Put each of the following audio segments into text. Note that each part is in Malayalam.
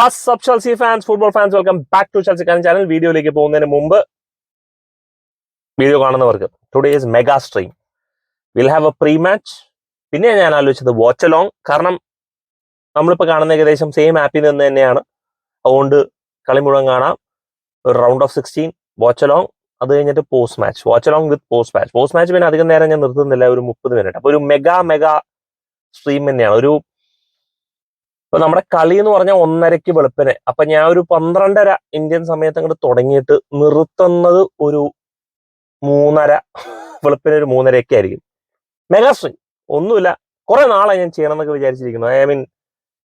What's up Chelsea fans football fans welcome back to Chelsea കാരൻ channel വീഡിയോയിലേക്ക് പോകുന്നതിന് മുമ്പ് വീഡിയോ കാണുന്നവർക്ക് today is mega stream will have a pre match പിന്നെ ഞാൻ ആലോചിച്ചത് വാച്ച് അലോങ് കാരണം നമ്മളിപ്പോൾ കാണുന്ന ഏകദേശം സെയിം ആപ്പിൽ നിന്ന് തന്നെയാണ്. അതുകൊണ്ട് കളി മുഴുവൻ കാണാം. ഒരു round of sixteen watch along അത് കഴിഞ്ഞിട്ട് post match watch along with post match post match പിന്നെ അധികം നേരം ഞാൻ നിർത്തുന്നില്ല. ഒരു മുപ്പത് മിനിറ്റ് അപ്പോൾ ഒരു മെഗാ മെഗാ സ്ട്രീം തന്നെയാണ്. ഒരു ഇപ്പൊ നമ്മുടെ കളി എന്ന് പറഞ്ഞാൽ ഒന്നരയ്ക്ക് വെളുപ്പിന്. അപ്പൊ ഞാൻ ഒരു പന്ത്രണ്ടര ഇന്ത്യൻ സമയത്ത് അങ്ങോട്ട് തുടങ്ങിയിട്ട് നിർത്തുന്നത് ഒരു മൂന്നര വെളുപ്പിന് ഒരു മൂന്നരയൊക്കെ ആയിരിക്കും. മെഗാ സ്ട്രീം ഒന്നുമില്ല. കുറെ നാളെ ഞാൻ ചെയ്യണം എന്നൊക്കെ വിചാരിച്ചിരിക്കുന്നു. ഐ മീൻ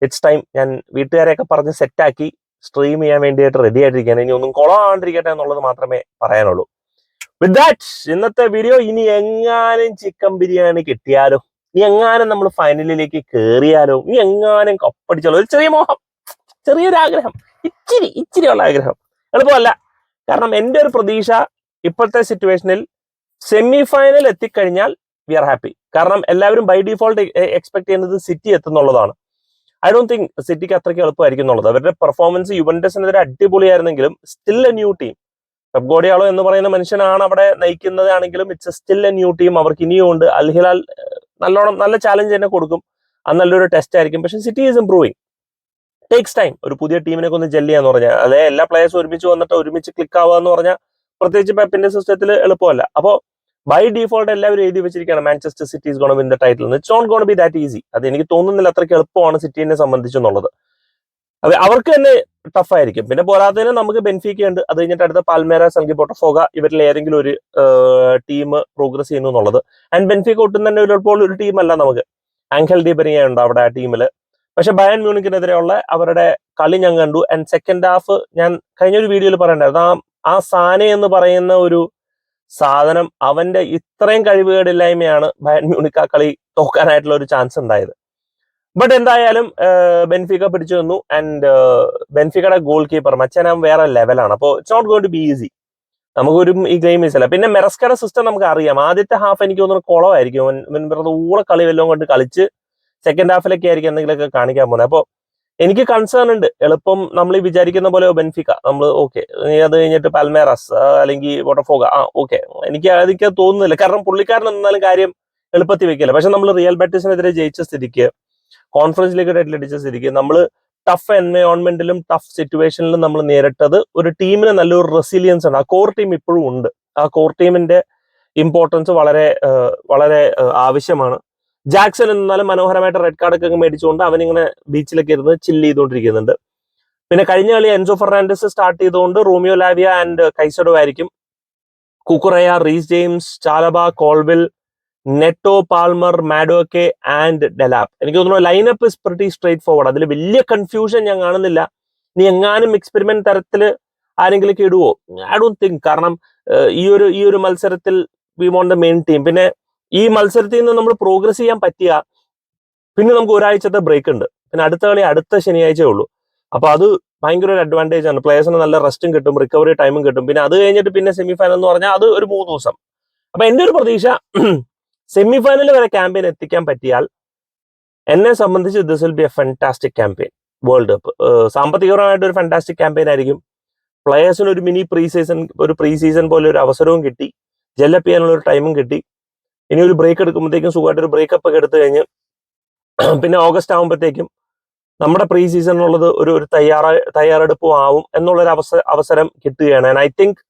ഇറ്റ്സ് ടൈം ഞാൻ വീട്ടുകാരെയൊക്കെ പറഞ്ഞ് സെറ്റാക്കി സ്ട്രീം ചെയ്യാൻ വേണ്ടിയിട്ട് റെഡി ആയിട്ടിരിക്കുകയാണ്. ഇനി ഒന്നും കുളമാണ്ടിരിക്കട്ടെ എന്നുള്ളത് മാത്രമേ പറയാനുള്ളൂ. വിത്ത് ദാറ്റ് ഇന്നത്തെ വീഡിയോ ഇനി എങ്ങാനും ചിക്കൻ ബിരിയാണി കിട്ടിയാലോ? ഇനി എങ്ങാനും നമ്മൾ ഫൈനലിലേക്ക് കയറിയാലോ ഇനി എങ്ങാനും കപ്പടിച്ചാലോ? ഒരു ചെറിയ മോഹം ചെറിയൊരു ആഗ്രഹം ഇച്ചിരി ഇച്ചിരി ഉള്ള ആഗ്രഹം. എളുപ്പമല്ല. കാരണം എന്റെ ഒരു പ്രതീക്ഷ ഇപ്പോഴത്തെ സിറ്റുവേഷനിൽ സെമി ഫൈനൽ എത്തിക്കഴിഞ്ഞാൽ വി ആർ ഹാപ്പി കാരണം എല്ലാവരും ബൈ ഡിഫോൾട്ട് എക്സ്പെക്ട് ചെയ്യുന്നത് സിറ്റി എത്തുന്നുള്ളതാണ്. ഐ ഡോണ്ട് തിങ്ക് സിറ്റിക്ക് അത്രയ്ക്ക് എളുപ്പമായിരിക്കും എന്നുള്ളത്. അവരുടെ പെർഫോമൻസ് യുവൻഡസിനെതിരെ അടിപൊളിയായിരുന്നെങ്കിലും സ്റ്റിൽ എ ന്യൂ ടീം ഗോഡിയാളോ എന്ന് പറയുന്ന മനുഷ്യനാണ് അവിടെ നയിക്കുന്നതാണെങ്കിലും it's still a new team അവർക്ക് ഇനിയും ഉണ്ട് അൽഹിലാൽ നല്ലോണം നല്ല ചാലഞ്ച് തന്നെ കൊടുക്കും. അത് നല്ലൊരു ടെസ്റ്റ് ആയിരിക്കും. പക്ഷെ City is improving takes time ഒരു പുതിയ ടീമിനെ ഒന്ന് ജെല്ല് ചെയ്യാന്ന് പറഞ്ഞാൽ അതെ എല്ലാ പ്ലേയേഴ്സും ഒരുമിച്ച് വന്നിട്ട് ഒരുമിച്ച് ക്ലിക്ക് ആവുക എന്ന് പറഞ്ഞാൽ പ്രത്യേകിച്ച് പെപ്പിന്റെ സിസ്റ്റത്തിൽ എളുപ്പമല്ല. അപ്പോൾ ബൈ ഡിഫോൾട്ട് എല്ലാവരും എഴുതി വെച്ചിരിക്കുകയാണ് Manchester City is gonna win the title it's not gonna be that easy അത് എനിക്ക് തോന്നുന്നില്ല അത്രയ്ക്ക് എളുപ്പമാണ് സിറ്റിനെ സംബന്ധിച്ചെന്നുള്ളത് അവർക്ക് തന്നെ ടഫ് ആയിരിക്കും. പിന്നെ പോരാത്തതിന് നമുക്ക് ബെൻഫിക്ക ഉണ്ട്. അത് കഴിഞ്ഞിട്ട് അടുത്ത പാൽമേര സംഗി ബോട്ടഫോഗ ഇവരിൽ ഏതെങ്കിലും ഒരു ടീം പ്രോഗ്രസ് ചെയ്യുന്നു എന്നുള്ളത്. ആൻഡ് ബെൻഫിക്ക ഒട്ടും തന്നെ ഇപ്പോൾ ഒരു ടീമല്ല നമുക്ക്. ആങ്കൽ ഡീബറിയ ഉണ്ട് അവിടെ ആ ടീമിൽ പക്ഷെ ബയൻ മ്യൂണിക്കിനെതിരെയുള്ള അവരുടെ കളി ഞാൻ കണ്ടു. ആൻഡ് സെക്കൻഡ് ഹാഫ് ഞാൻ കഴിഞ്ഞ ഒരു വീഡിയോയിൽ പറയണ്ടായിരുന്നു. ആ ആ സാനെ എന്ന് പറയുന്ന ഒരു സാധനം അവന്റെ ഇത്രയും കഴിവുകേടില്ലായ്മയാണ് ബയൻ മ്യൂണിക് ആ കളി തോക്കാനായിട്ടുള്ള ഒരു ചാൻസ് ഉണ്ടായത്. ബട്ട് എന്തായാലും ബെൻഫിക്ക പിടിച്ചു വന്നു ആൻഡ് ബെൻഫിക്കയുടെ ഗോൾ കീപ്പർ മച്ചനാം വേറെ ലെവലാണ് അപ്പോൾ it's not going to be easy നമുക്കൊരു ഈ ഗെയിം ഈസല്ല പിന്നെ മെറസ്കയുടെ സിസ്റ്റം നമുക്ക് അറിയാം ആദ്യത്തെ ഹാഫ് എനിക്ക് തോന്നുന്നു കുളമായിരിക്കും. ഊള കളി വല്ലതും കൊണ്ട് കളിച്ച് സെക്കൻഡ് ഹാഫിലൊക്കെ ആയിരിക്കും എന്തെങ്കിലുമൊക്കെ കാണിക്കാൻ പോകുന്നത്. അപ്പോൾ എനിക്ക് കൺസേൺ ഉണ്ട്. എളുപ്പം നമ്മൾ ഈ വിചാരിക്കുന്ന പോലെ ബെൻഫിക്ക. നമ്മൾ ഓക്കെ അത് കഴിഞ്ഞിട്ട് പൽമേറസ് അല്ലെങ്കിൽ വോട്ടഫോഗ ആ ഓക്കെ എനിക്ക് അതൊക്കെ തോന്നുന്നില്ല. കാരണം പുള്ളിക്കാരൻ എന്നാലും കാര്യം എളുപ്പത്തിൽ വെക്കില്ല. പക്ഷെ നമ്മൾ റിയൽ ബാറ്റിസിനെതിരെ ജയിച്ച സ്ഥിതിക്ക് കോൺഫറൻസ് ലീഗ് ടൈറ്റിൽ അടിച്ച സ്ഥിതിക്ക് നമ്മൾ ടഫ് എൻവയോൺമെന്റിലും ടഫ് സിറ്റുവേഷനിലും നമ്മൾ നേരിട്ടത് ഒരു ടീമിന് നല്ലൊരു റെസിലിയൻസ് ആണ്. ആ കോർ ടീം ഇപ്പോഴും ഉണ്ട്. ആ കോർ ടീമിന്റെ ഇമ്പോർട്ടൻസ് വളരെ വളരെ ആവശ്യമാണ്. ജാക്സൺ എന്നാലും മനോഹരമായിട്ട് റെഡ് കാർഡൊക്കെ മേടിച്ചുകൊണ്ട് അവനിങ്ങനെ ബീച്ചിലൊക്കെ ഇരുന്ന് ചില്ല് ചെയ്തുകൊണ്ടിരിക്കുന്നുണ്ട്. പിന്നെ കഴിഞ്ഞ കളി എൻസോ ഫെർണാൻഡസ് സ്റ്റാർട്ട് ചെയ്തുകൊണ്ട് റോമിയോ ലാവിയ ആൻഡ് കൈസഡോ ആയിരിക്കും. Cucurella Reece James Chalobah Colwill Neto Palmer Madueke and Delap എനിക്ക് തോന്നുന്നു lineup is pretty straight forward അതിൽ വലിയ കൺഫ്യൂഷൻ ഞാൻ കാണുന്നില്ല. നീ എങ്ങാനും എക്സ്പെരിമെന്റ് തരത്തിൽ ആരെങ്കിലും ഇടുവോ? ഐ ഡോണ്ട് തിങ്ക് കാരണം ഈ ഒരു ഈ ഒരു മത്സരത്തിൽ we want the main team പിന്നെ ഈ മത്സരത്തിൽ നിന്ന് നമ്മൾ പ്രോഗ്രസ് ചെയ്യാൻ പറ്റിയ പിന്നെ നമുക്ക് ഒരാഴ്ചത്തെ ബ്രേക്ക് ഉണ്ട്. പിന്നെ അടുത്ത കളി അടുത്ത ശനിയാഴ്ചയേ ഉള്ളൂ. അപ്പൊ അത് ഭയങ്കര ഒരു അഡ്വാന്റേജ് ആണ്. പ്ലേയേഴ്സിന് നല്ല റെസ്റ്റും കിട്ടും റിക്കവറി ടൈമും കിട്ടും. പിന്നെ അത് കഴിഞ്ഞിട്ട് പിന്നെ സെമി ഫൈനൽ എന്ന് പറഞ്ഞാൽ അത് ഒരു മൂന്ന് ദിവസം. അപ്പൊ എന്റെ ഒരു പ്രതീക്ഷ സെമി ഫൈനൽ വരെ ക്യാമ്പയിൻ എത്തിക്കാൻ പറ്റിയാൽ എന്നെ സംബന്ധിച്ച് this will be a fantastic campaign world cup സാമ്പത്തികപരമായിട്ട് ഒരു ഫാന്റാസ്റ്റിക് ക്യാമ്പയിൻ ആയിരിക്കും. പ്ലേയേഴ്സിന് ഒരു മിനി പ്രീ സീസൺ ഒരു പ്രീ സീസൺ പോലെ ഒരു അവസരവും കിട്ടി. ജെല്ലപ്പ് ചെയ്യാനുള്ള ഒരു ടൈമും കിട്ടി. ഇനി ഒരു ബ്രേക്ക് എടുക്കുമ്പോഴത്തേക്കും സുഖമായിട്ട് ഒരു ബ്രേക്കപ്പ് ഒക്കെ എടുത്തു കഴിഞ്ഞ് പിന്നെ ഓഗസ്റ്റ് ആകുമ്പോഴത്തേക്കും നമ്മുടെ പ്രീ സീസൺ ഉള്ളത് ഒരു ഒരു തയ്യാറ തയ്യാറെടുപ്പും ആവും എന്നുള്ളൊരു അവസ അവസരം കിട്ടുകയാണ്. ആൻഡ് ഐ തിങ്ക്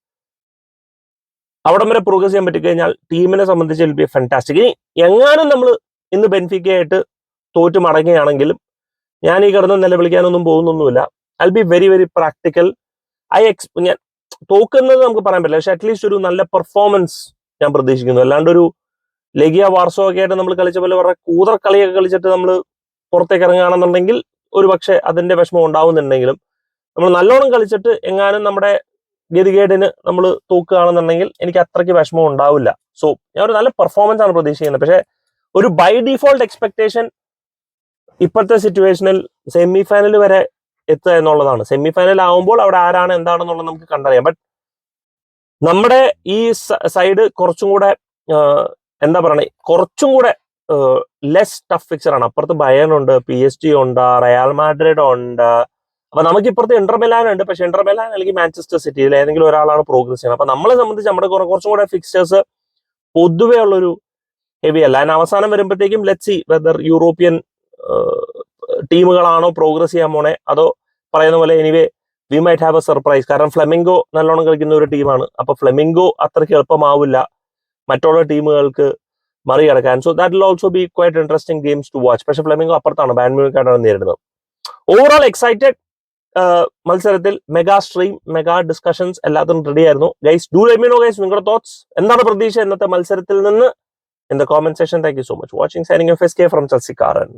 അവിടം വരെ പ്രോഗ്രസ് ചെയ്യാൻ പറ്റിക്കഴിഞ്ഞാൽ ടീമിനെ സംബന്ധിച്ച് വിൽ ബി ഫാന്റാസ്റ്റിക് ഇനി എങ്ങാനും നമ്മൾ ഇന്ന് ബെൻഫിക്കയായിട്ട് തോറ്റു മടങ്ങുകയാണെങ്കിലും ഞാൻ ഈ കിടന്ന് നിലവിളിക്കാനൊന്നും പോകുന്നൊന്നുമില്ല. I be very very practical I X ഞാൻ തോക്കുന്നത് നമുക്ക് പറയാൻ പറ്റില്ല. പക്ഷെ അറ്റ്ലീസ്റ്റ് ഒരു നല്ല പെർഫോമൻസ് ഞാൻ പ്രതീക്ഷിക്കുന്നു. അല്ലാണ്ട് ഒരു ലഗിയ വാർസോ ഒക്കെ ആയിട്ട് നമ്മൾ കളിച്ച പോലെ വളരെ കൂതർ കളിയൊക്കെ കളിച്ചിട്ട് നമ്മൾ പുറത്തേക്ക് ഇറങ്ങുകയാണെന്നുണ്ടെങ്കിൽ ഒരു പക്ഷെ അതിന്റെ വിഷമം ഉണ്ടാവുന്നുണ്ടെങ്കിലും നമ്മൾ നല്ലോണം കളിച്ചിട്ട് എങ്ങാനും നമ്മുടെ ഗതികേടിന് നമ്മൾ തൂക്കുകയാണെന്നുണ്ടെങ്കിൽ എനിക്ക് അത്രയ്ക്ക് വിഷമം ഉണ്ടാവില്ല. സോ ഞാൻ ഒരു നല്ല പെർഫോമൻസ് ആണ് പ്രതീക്ഷിക്കുന്നത്. പക്ഷേ ഒരു ബൈ ഡിഫോൾട്ട് എക്സ്പെക്ടേഷൻ ഇപ്പോഴത്തെ സിറ്റുവേഷനിൽ സെമി ഫൈനൽ വരെ എത്തുക എന്നുള്ളതാണ്. സെമി ഫൈനൽ ആവുമ്പോൾ അവിടെ ആരാണ് എന്താണെന്നുള്ളത് നമുക്ക് കണ്ടറിയാം. ബട്ട് നമ്മുടെ ഈ സൈഡ് കുറച്ചും കൂടെ എന്താ പറയണേ കുറച്ചും കൂടെ ലെസ് ടഫ് ഫിക്ചർ ആണ്. അപ്പുറത്ത് ബയൺ ഉണ്ട് പി എസ് ജി ഉണ്ട് റയൽ മാഡ്രിഡ് ഉണ്ട് അപ്പൊ നമുക്ക് ഇപ്പുറത്ത് ഇന്റർമെലാൻ ഉണ്ട്. പക്ഷെ ഇന്റർമെലാൻ അല്ലെങ്കിൽ മാഞ്ചസ്റ്റർ സിറ്റിയിൽ ഏതെങ്കിലും ഒരാളാണ് പ്രോഗ്രസ് ചെയ്യുന്നത്. അപ്പൊ നമ്മളെ സംബന്ധിച്ച് നമ്മുടെ കുറെ- കുറച്ചും കൂടെ ഫിക്സ്റ്റേഴ്സ് പൊതുവേ ഉള്ളൊരു ഹെവി അല്ല. അതിന് അവസാനം വരുമ്പോഴത്തേക്കും ലെറ്റ് സി വെദർ യൂറോപ്യൻ ടീമുകളാണോ പ്രോഗ്രസ് ചെയ്യാൻ പോണേ. അതോ പറയുന്ന പോലെ anyway we might have a surprise കാരണം ഫ്ലെമിംഗോ നല്ലോണം കളിക്കുന്ന ഒരു ടീമാണ്. അപ്പൊ ഫ്ലെമിംഗോ അത്രയ്ക്ക് എളുപ്പമാവില്ല. മറ്റുള്ള ടീമുകൾക്ക് മറികടക്കാൻ. So that will also be quite interesting games to watch പക്ഷെ ഫ്ലെമിംഗോ അപ്പുറത്താണ്. ബാഡ്മിന്റൺ നേരിടുന്നത്. ഓവറോൾ എക്സൈറ്റഡ് മത്സരത്തിൽ മെഗാ സ്ട്രീം മെഗാ ഡിസ്കഷൻസ് എല്ലാത്തിനും റെഡി ആയിരുന്നു. Guys do let me know guys നിങ്ങളുടെ തോട്ട്സ് എന്താണ് പ്രതീക്ഷ ഇന്നത്തെ മത്സരത്തിൽ നിന്ന്? In the comment section thank you so much watching signing from ചൽസിക്കാരൻ